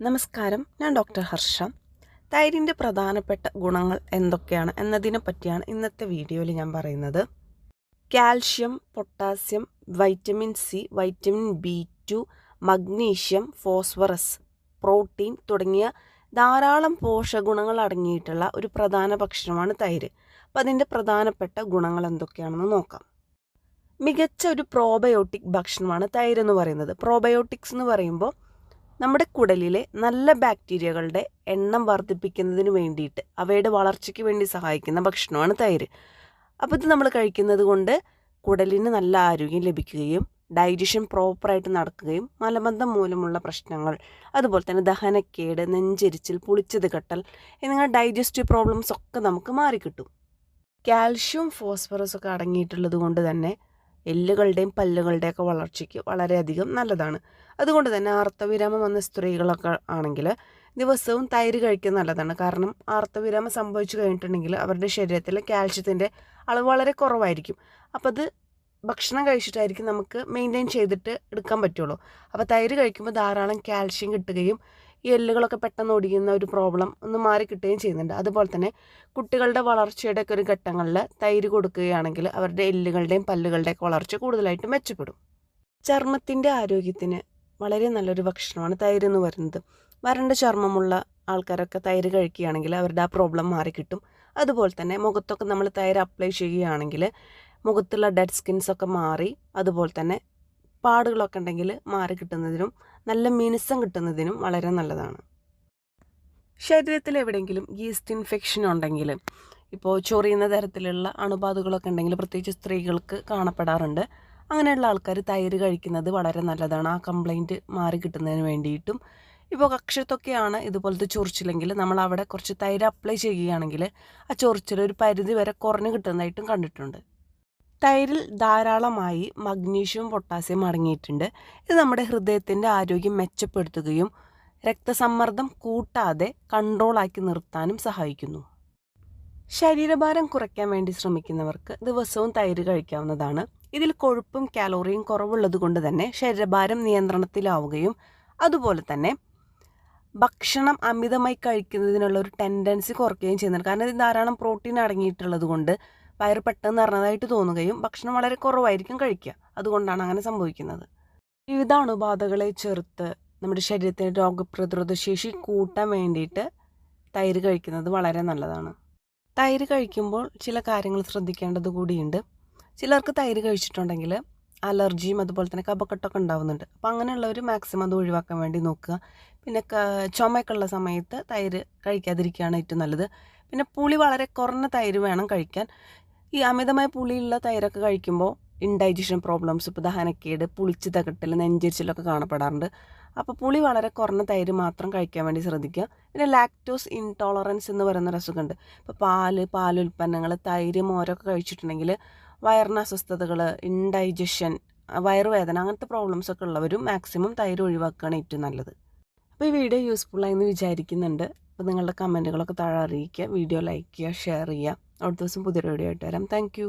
നമസ്കാരം. ഞാൻ ഡോക്ടർ ഹർഷ. തൈരിന്റെ പ്രധാനപ്പെട്ട ഗുണങ്ങൾ എന്തൊക്കെയാണ് എന്നതിനെ പറ്റിയാണ് ഇന്നത്തെ വീഡിയോയിൽ ഞാൻ പറയുന്നത്. Calcium potassium vitamin C vitamin B two magnesium phosphorus protein തുടങ്ങിയ ധാരാളം പോഷകഗുണങ്ങൾ അടങ്ങിയിട്ടുള്ള ഒരു പ്രധാന ഭക്ഷണമാണ് തൈര്. അപ്പോൾ അതിന്റെ പ്രധാനപ്പെട്ട ഗുണങ്ങൾ എന്തൊക്കെയാണെന്ന് നോക്കാം. മികച്ച ഒരു പ്രോബയോട്ടിക് ഭക്ഷണമാണ് തൈര് എന്ന് പറയുന്നത്. പ്രോബയോട്ടിക്സ് എന്ന് പറയുമ്പോൾ നമ്മുടെ കുടലിലെ നല്ല ബാക്ടീരിയകളുടെ എണ്ണം വർദ്ധിപ്പിക്കുന്നതിന് വേണ്ടിയിട്ട് അവയുടെ വളർച്ചയ്ക്ക് വേണ്ടി സഹായിക്കുന്ന ഭക്ഷണമാണ് തൈര്. അപ്പോൾ ഇത് നമ്മൾ കഴിക്കുന്നത് കൊണ്ട് കുടലിന് നല്ല ആരോഗ്യം ലഭിക്കുകയും ഡൈജഷൻ പ്രോപ്പറായിട്ട് നടക്കുകയും മലബന്ധം മൂലമുള്ള പ്രശ്നങ്ങൾ അതുപോലെ തന്നെ ദഹനക്കേട് നെഞ്ചരിച്ചിൽ പുളിച്ചത് കെട്ടൽ എന്നിങ്ങനെ ഡൈജസ്റ്റീവ് പ്രോബ്ലംസ് ഒക്കെ നമുക്ക് മാറിക്കിട്ടും. കാൽഷ്യം ഫോസ്ഫറസ് ഒക്കെ അടങ്ങിയിട്ടുള്ളത് കൊണ്ട് തന്നെ എല്ലുകളുടെയും പല്ലുകളുടെയൊക്കെ വളർച്ചയ്ക്ക് വളരെയധികം നല്ലതാണ്. അതുകൊണ്ട് തന്നെ ആർത്തവിരാമം വന്ന സ്ത്രീകളൊക്കെ ആണെങ്കിൽ ദിവസവും തൈര് കഴിക്കുന്നത് നല്ലതാണ്. കാരണം ആർത്തവിരാമം സംഭവിച്ചു കഴിഞ്ഞിട്ടുണ്ടെങ്കിൽ അവരുടെ ശരീരത്തിൽ കാൽഷ്യത്തിന്റെ അളവ് വളരെ കുറവായിരിക്കും. അപ്പോൾ അത് ഭക്ഷണം കഴിച്ചിട്ടായിരിക്കും നമുക്ക് മെയിന്റെയിൻ ചെയ്തിട്ട് എടുക്കാൻ പറ്റുള്ളൂ. അപ്പോൾ തൈര് കഴിക്കുമ്പോൾ ധാരാളം കാൽഷ്യം കിട്ടുകയും ഈ എല്ലുകളൊക്കെ പെട്ടെന്ന് ഒടിയുന്ന ഒരു പ്രോബ്ലം ഒന്ന് മാറി കിട്ടുകയും ചെയ്യുന്നുണ്ട്. അതുപോലെ തന്നെ കുട്ടികളുടെ വളർച്ചയുടെ ഒക്കെ ഒരു ഘട്ടങ്ങളിൽ തൈര് കൊടുക്കുകയാണെങ്കിൽ അവരുടെ എല്ലുകളുടെയും പല്ലുകളുടെയൊക്കെ വളർച്ച കൂടുതലായിട്ട് മെച്ചപ്പെടും. ചർമ്മത്തിന്റെ ആരോഗ്യത്തിന് വളരെ നല്ലൊരു ഭക്ഷണമാണ് തൈര് എന്ന് പറയുന്നത്. വരണ്ട ചർമ്മമുള്ള ആൾക്കാരൊക്കെ തൈര് കഴിക്കുകയാണെങ്കിൽ അവരുടെ ആ പ്രോബ്ലം മാറിക്കിട്ടും അതുപോലെ തന്നെ മുഖത്തൊക്കെ നമ്മൾ തൈര് അപ്ലൈ ചെയ്യുകയാണെങ്കിൽ മുഖത്തുള്ള ഡെഡ് സ്കിൻസൊക്കെ മാറി അതുപോലെ തന്നെ പാടുകളൊക്കെ ഉണ്ടെങ്കിൽ മാറി കിട്ടുന്നതിനും നല്ല മിനുസം കിട്ടുന്നതിനും വളരെ നല്ലതാണ്. ശരീരത്തിൽ എവിടെയെങ്കിലും ഈസ്റ്റ് ഇൻഫെക്ഷൻ ഉണ്ടെങ്കിൽ ഇപ്പോൾ ചൊറിയുന്ന തരത്തിലുള്ള അണുബാധകളൊക്കെ ഉണ്ടെങ്കിൽ പ്രത്യേകിച്ച് സ്ത്രീകൾക്ക് കാണപ്പെടാറുണ്ട്. അങ്ങനെയുള്ള ആൾക്കാർ തൈര് കഴിക്കുന്നത് വളരെ നല്ലതാണ്. ആ കംപ്ലൈന്റ് മാറി കിട്ടുന്നതിന് വേണ്ടിയിട്ടും. ഇപ്പോൾ കക്ഷത്തൊക്കെയാണ് ഇതുപോലത്തെ ചൊറിച്ചില്ലെങ്കിൽ നമ്മൾ അവിടെ കുറച്ച് തൈര് അപ്ലൈ ചെയ്യുകയാണെങ്കിൽ ആ ചൊറിച്ചിൽ ഒരു പരിധി വരെ കുറഞ്ഞു കിട്ടുന്നതായിട്ടും കണ്ടിട്ടുണ്ട്. തൈരിൽ ധാരാളമായി മഗ്നീഷ്യം പൊട്ടാസ്യം അടങ്ങിയിട്ടുണ്ട്. ഇത് നമ്മുടെ ഹൃദയത്തിന്റെ ആരോഗ്യം മെച്ചപ്പെടുത്തുകയും രക്തസമ്മർദ്ദം കൂട്ടാതെ കൺട്രോളാക്കി നിർത്താനും സഹായിക്കുന്നു. ശരീരഭാരം കുറയ്ക്കാൻ വേണ്ടി ശ്രമിക്കുന്നവർക്ക് ദിവസവും തൈര് കഴിക്കാവുന്നതാണ്. ഇതിൽ കൊഴുപ്പും കാലോറിയും കുറവുള്ളത് കൊണ്ട് തന്നെ ശരീരഭാരം നിയന്ത്രണത്തിലാവുകയും അതുപോലെ തന്നെ ഭക്ഷണം അമിതമായി കഴിക്കുന്നതിനുള്ള ഒരു ടെൻഡൻസി കുറയ്ക്കുകയും ചെയ്യുന്നുണ്ട്. കാരണം ഇത് ധാരാളം പ്രോട്ടീൻ അടങ്ങിയിട്ടുള്ളത് കൊണ്ട് വയറ് പെട്ടെന്ന് നിറഞ്ഞതായിട്ട് തോന്നുകയും ഭക്ഷണം വളരെ കുറവായിരിക്കും കഴിക്കുക. അതുകൊണ്ടാണ് അങ്ങനെ സംഭവിക്കുന്നത്. വിവിധ അണുബാധകളെ ചെറുത്ത് നമ്മുടെ ശരീരത്തിന് രോഗപ്രതിരോധ ശേഷി കൂട്ടാൻ വേണ്ടിയിട്ട് തൈര് കഴിക്കുന്നത് വളരെ നല്ലതാണ്. തൈര് കഴിക്കുമ്പോൾ ചില കാര്യങ്ങൾ ശ്രദ്ധിക്കേണ്ടത് കൂടിയുണ്ട്. ചിലർക്ക് തൈര് കഴിച്ചിട്ടുണ്ടെങ്കിൽ അലർജിയും അതുപോലെ തന്നെ കപക്കെട്ടൊക്കെ ഉണ്ടാവുന്നുണ്ട്. അപ്പോൾ അങ്ങനെയുള്ളവർ മാക്സിമം അത് ഒഴിവാക്കാൻ വേണ്ടി നോക്കുക. പിന്നെ ചുമയൊക്കെ ഉള്ള സമയത്ത് തൈര് കഴിക്കാതിരിക്കുകയാണ് ഏറ്റവും നല്ലത്. പിന്നെ പുളി വളരെ കുറഞ്ഞ തൈര് വേണം കഴിക്കാൻ. ഈ അമിതമായ പുളിയുള്ള തൈരൊക്കെ കഴിക്കുമ്പോൾ ഇൻഡൈജഷൻ പ്രോബ്ലംസ് ഇപ്പോൾ ദഹനക്കേട് പുളിച്ച് തകട്ടൽ നെഞ്ചരിച്ചിലൊക്കെ കാണപ്പെടാറുണ്ട്. അപ്പോൾ പുളി വളരെ കുറഞ്ഞ തൈര് മാത്രം കഴിക്കാൻ വേണ്ടി ശ്രദ്ധിക്കുക. പിന്നെ ലാക്ടോസ് ഇൻടോളറൻസ് എന്ന് പറയുന്ന ഒരു അസുഖമുണ്ട്. ഇപ്പോൾ പാൽ പാലുൽപ്പന്നങ്ങൾ തൈര് മോരൊക്കെ കഴിച്ചിട്ടുണ്ടെങ്കിൽ വയറിന് അസ്വസ്ഥതകൾ ഇൻഡൈജഷൻ വയറുവേദന അങ്ങനത്തെ പ്രോബ്ലംസ് ഒക്കെ ഉള്ളവരും മാക്സിമം തൈര് ഒഴിവാക്കുകയാണ് ഏറ്റവും നല്ലത്. അപ്പോൾ ഈ വീഡിയോ യൂസ്ഫുള്ളായി എന്ന് വിചാരിക്കുന്നുണ്ട്. അപ്പോൾ നിങ്ങളുടെ കമന്റുകളൊക്കെ താഴെ അറിയിക്കുക. വീഡിയോ ലൈക്ക് ചെയ്യുക ഷെയർ ചെയ്യുക. അടുത്ത ദിവസം പുതിയൊരു വീഡിയോ ആയിട്ട് വരാം. താങ്ക്